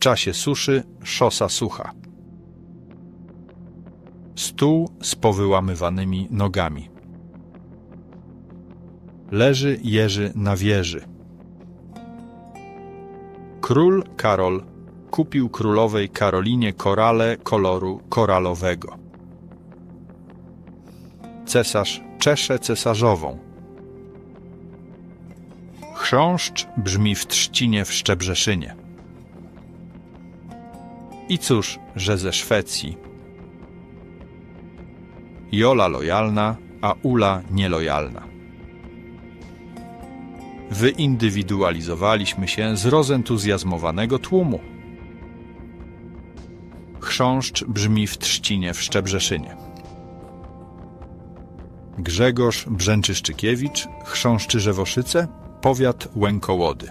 czasie suszy szosa sucha. Stół z powyłamywanymi nogami. Leży Jerzy na wieży. Król Karol kupił królowej Karolinie korale koloru koralowego. Cesarz czesze cesarzową. Chrząszcz brzmi w trzcinie w Szczebrzeszynie. I cóż, że ze Szwecji. Jola lojalna, a Ula nielojalna. Wyindywidualizowaliśmy się z rozentuzjazmowanego tłumu. Chrząszcz brzmi w trzcinie w Szczebrzeszynie. Grzegorz Brzęczyszczykiewicz, Chrząszczy Żewoszyce, powiat Łękołody.